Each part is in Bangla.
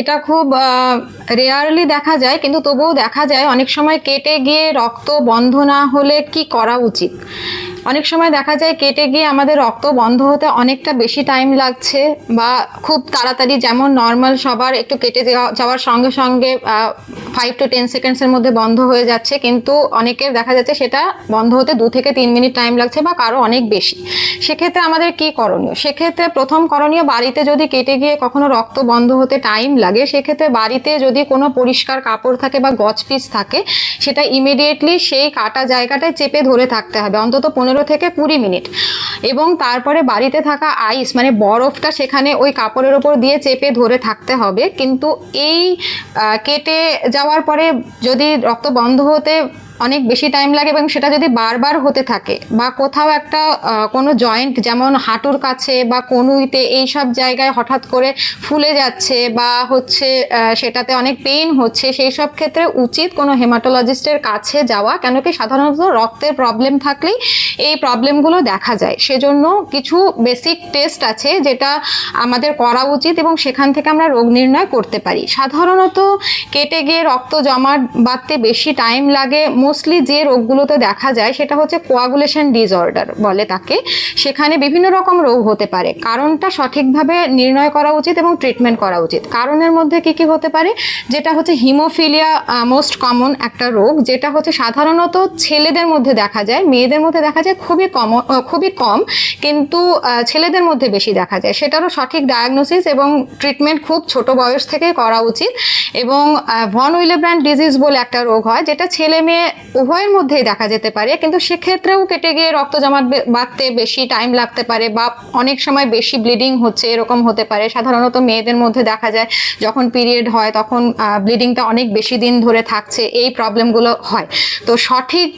এটা খুব রেয়ারলি দেখা যায়, কিন্তু তবুও দেখা যায় অনেক সময় কেটে গিয়ে রক্ত বন্ধ না হলে কি করা উচিত? অনেক সময় দেখা যায় কেটে গিয়ে আমাদের রক্ত বন্ধ হতে অনেকটা বেশি টাইম লাগছে বা খুব তাড়াতাড়ি যেমন নর্মাল সবার একটু কেটে যাওয়া- যাওয়ার সঙ্গে সঙ্গে ফাইভ টু টেন সেকেন্ডসের মধ্যে বন্ধ হয়ে যাচ্ছে। কিন্তু অনেকের দেখা যাচ্ছে সেটা বন্ধ হতে দু থেকে তিন মিনিট টাইম লাগছে বা কারও অনেক বেশি। সেক্ষেত্রে আমাদের কি করণীয়? সেক্ষেত্রে প্রথম করণীয়, বাড়িতে যদি কেটে গিয়ে কখনো রক্ত বন্ধ হতে টাইম লাগে, সেক্ষেত্রে বাড়িতে যদি কোনো পরিষ্কার কাপড় থাকে বা গছ পিস থাকে, সেটা ইমিডিয়েটলি সেই কাটা জায়গাটায় চেপে ধরে থাকতে হবে। অন্তত পনেরো থেকে কুড়ি মিনিট। এবং তারপরে বাড়িতে থাকা আইস মানে বরফটা সেখানে ওই কাপড়ের ওপর দিয়ে চেপে ধরে থাকতে হবে। কিন্তু এই কেটে যাওয়ার পরে যদি রক্ত বন্ধ হতে অনেক বেশি টাইম লাগে এবং সেটা যদি বারবার হতে থাকে বা কোথাও একটা কোনো জয়েন্ট যেমন হাঁটুর কাছে বা কনুইতে এই সব জায়গায় হঠাৎ করে ফুলে যাচ্ছে বা হচ্ছে সেটাতে অনেক পেইন হচ্ছে, সেই সব ক্ষেত্রে উচিত কোনো হেমাটোলজিস্টের কাছে যাওয়া। কেন কি সাধারণত রক্তের প্রবলেম থাকলেই এই প্রবলেমগুলো দেখা যায়। সেজন্য কিছু বেসিক টেস্ট আছে যেটা আমাদের করা উচিত এবং সেখান থেকে আমরা রোগ নির্ণয় করতে পারি। সাধারণত কেটে গিয়ে রক্ত জমা বাঁধতে বেশি টাইম লাগে। মোস্টলি যে রোগগুলোতে দেখা যায় সেটা হচ্ছে কোয়াগুলেশন ডিসঅর্ডার বলে তাকে। সেখানে বিভিন্ন রকম রোগ হতে পারে। কারণটা সঠিকভাবে নির্ণয় করা উচিত এবং ট্রিটমেন্ট করা উচিত। কারণের মধ্যে কি কি হতে পারে? যেটা হচ্ছে হিমোফিলিয়া মোস্ট কমন একটা রোগ। যেটা হচ্ছে সাধারণত ছেলেদের মধ্যে দেখা যায়, মেয়েদের মধ্যে দেখা যায় খুবই কম খুবই কম, কিন্তু ছেলেদের মধ্যে বেশি দেখা যায়। সেটারও সঠিক ডায়াগনোসিস এবং ট্রিটমেন্ট খুব ছোট বয়স থেকে করা উচিত। এবং ভন উইলেব্র্যান্ড ডিজিজ বলে একটা রোগ হয়, যেটা ছেলে মেয়ে উভয়ের মধ্যেই দেখা যেতে পারে, কিন্তু সেক্ষেত্রেও কেটে গিয়ে রক্ত জমা বে- বাঁধতে বেশি টাইম লাগতে পারে বা অনেক সময় বেশি ব্লিডিং হচ্ছে, এরকম হতে পারে। সাধারণত মেয়েদের মধ্যে দেখা যায়, যখন পিরিয়ড হয় তখন ব্লিডিংটা অনেক বেশি দিন ধরে থাকছে, এই প্রবলেমগুলো হয়। তো সঠিক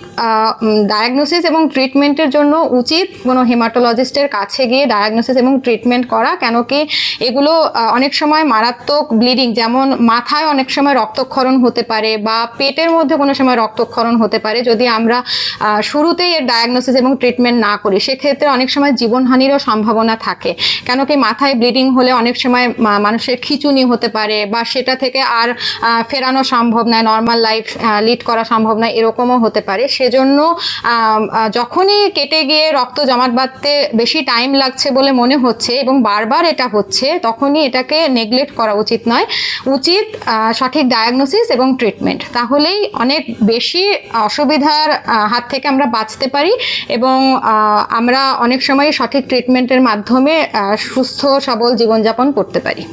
ডায়াগনোসিস এবং ট্রিটমেন্টের জন্য উচিত কোনো হেমাটোলজিস্টের কাছে গিয়ে ডায়াগনোসিস এবং ট্রিটমেন্ট করা, কেন কি এগুলো অনেক সময় মারাত্মক ব্লিডিং যেমন মাথায় অনেক সময় রক্তক্ষরণ হতে পারে বা পেটের মধ্যে কোনো সময় রক্তক্ষরণ হতে পারে যদি আমরা শুরুতেই এর ডায়াগনোসিস এবং ট্রিটমেন্ট না করি, সেক্ষেত্রে অনেক সময় জীবনহানিরও সম্ভাবনা থাকে। কেন কি মাথায় ব্লিডিং হলে অনেক সময় মানুষের খিচুনি হতে পারে বা সেটা থেকে আর ফেরানো সম্ভব নয় নর্মাল লাইফ লিড করা সম্ভব নয়, এরকমও হতে পারে। সেজন্য যখনই কেটে গিয়ে রক্ত জমাট বাঁধতে বেশি টাইম লাগছে বলে মনে হচ্ছে এবং বারবার এটা হচ্ছে, তখনই এটাকে নেগলেক্ট করা উচিত নয়। উচিত সঠিক ডায়াগনোসিস এবং ট্রিটমেন্ট তাহলেই অনেক বেশি অসুবিধার হাত থেকে আমরা বাঁচতে পারি এবং আমরা অনেক সময় সঠিক ট্রিটমেন্টের মাধ্যমে সুস্থ সবল জীবনযাপন করতে পারি।